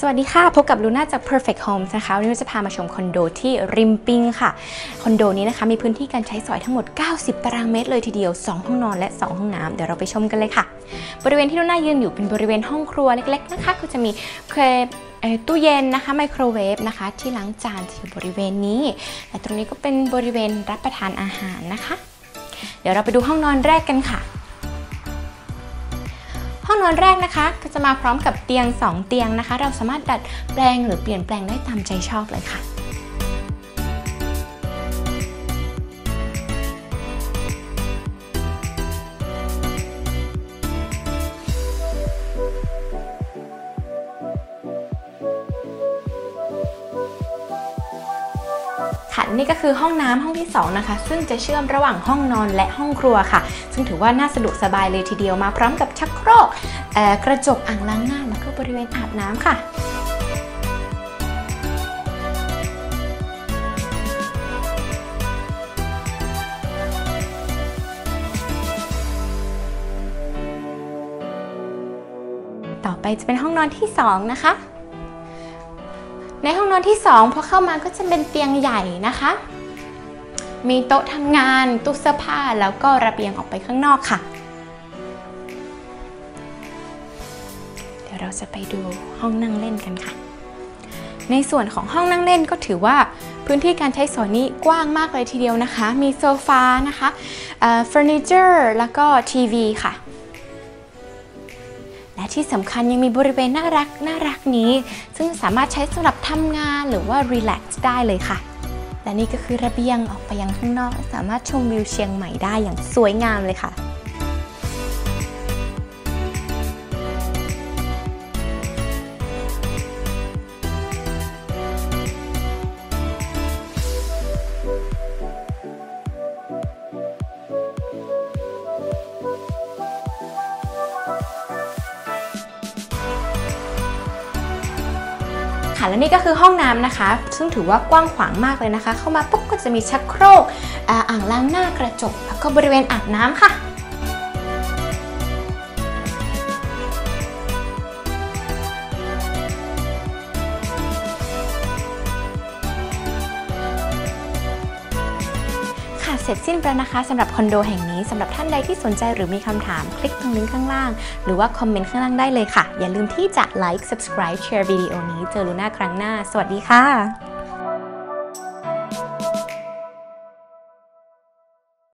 สวัสดีค่ะ พบกับลูน่าจาก Perfect Homes นะคะ วันนี้เราจะพามาชมคอนโดที่ริมปิงค่ะ คอนโดนี้นะคะ มีพื้นที่การใช้สอยทั้งหมด 90 ตารางเมตรเลยทีเดียว 2 ห้องนอนและ 2 ห้องน้ำเดี๋ยวเราไปชมกันเลยค่ะ บริเวณที่ลูน่ายืนอยู่เป็นบริเวณห้องครัวเล็กๆ นะคะ ก็จะมีเครื่อตู้เย็นนะคะไมโครเวฟนะคะ ที่ล้างจานอยู่บริเวณนี้และตรงนี้ก็เป็นบริเวณรับประทานอาหารนะคะ เดี๋ยวเราไปดูห้องนอนแรกกันค่ะ นอนแรกนะคะ ก็จะมาพร้อมกับเตียง 2 เตียงนะคะ เราสามารถดัดแปลงหรือเปลี่ยนแปลงได้ตามใจชอบเลยค่ะ นี่ก็คือห้องน้ำห้องที่ 2 นะคะ ซึ่งจะเชื่อมระหว่างห้องนอนและห้องครัวค่ะ ซึ่งถือว่าน่าสะดวกสบายเลยทีเดียวมาพร้อมกับชักโครกกระจกอ่างล้างหน้าแล้วก็บริเวณอาบน้ำค่ะต่อไปจะเป็นห้องนอนที่ 2 นะคะ ในห้องนอนที่ 2 พอเข้ามาก็จะเป็นเตียงใหญ่นะคะ มีโต๊ะทำงานตู้เสื้อผ้าแล้วก็ระเบียงออกไปข้างนอกค่ะ เดี๋ยวเราจะไปดูห้องนั่งเล่นกันค่ะ ในส่วนของห้องนั่งเล่นก็ถือว่าพื้นที่การใช้สอยนี้กว้างมากเลยทีเดียวนะคะ มีโซฟานะคะเฟอร์นิเจอร์แล้วก็ทีวีค่ะและ ที่สำคัญยังมีบริเวณน่ารักน่ารักนี้ ซึ่งสามารถใช้สำหรับทำงานหรือว่ารีแลกซ์ได้เลยค่ะ และนี่ก็คือระเบียงออกไปยังข้างนอก สามารถชมวิวเชียงใหม่ได้อย่างสวยงามเลยค่ะ ค่ะ และนี่ก็คือห้องน้ำนะคะ ซึ่งถือว่ากว้างขวางมากเลยนะคะ เข้ามาปุ๊บก็จะมีชักโครกอ่างล้างหน้ากระจกแล้วก็บริเวณอาบน้ำค่ะ เสร็จสิ้นแล้วนะคะสำหรับคอนโดแห่งนี้สำหรับท่านใดที่สนใจหรือมีคำถาม คลิกตรงลิงก์ข้างล่าง หรือว่าคอมเมนต์ข้างล่างได้เลยค่ะ อย่าลืมที่จะไลค์ subscribe share วิดีโอนี้เจอลูน่าครั้งหน้า สวัสดีค่ะ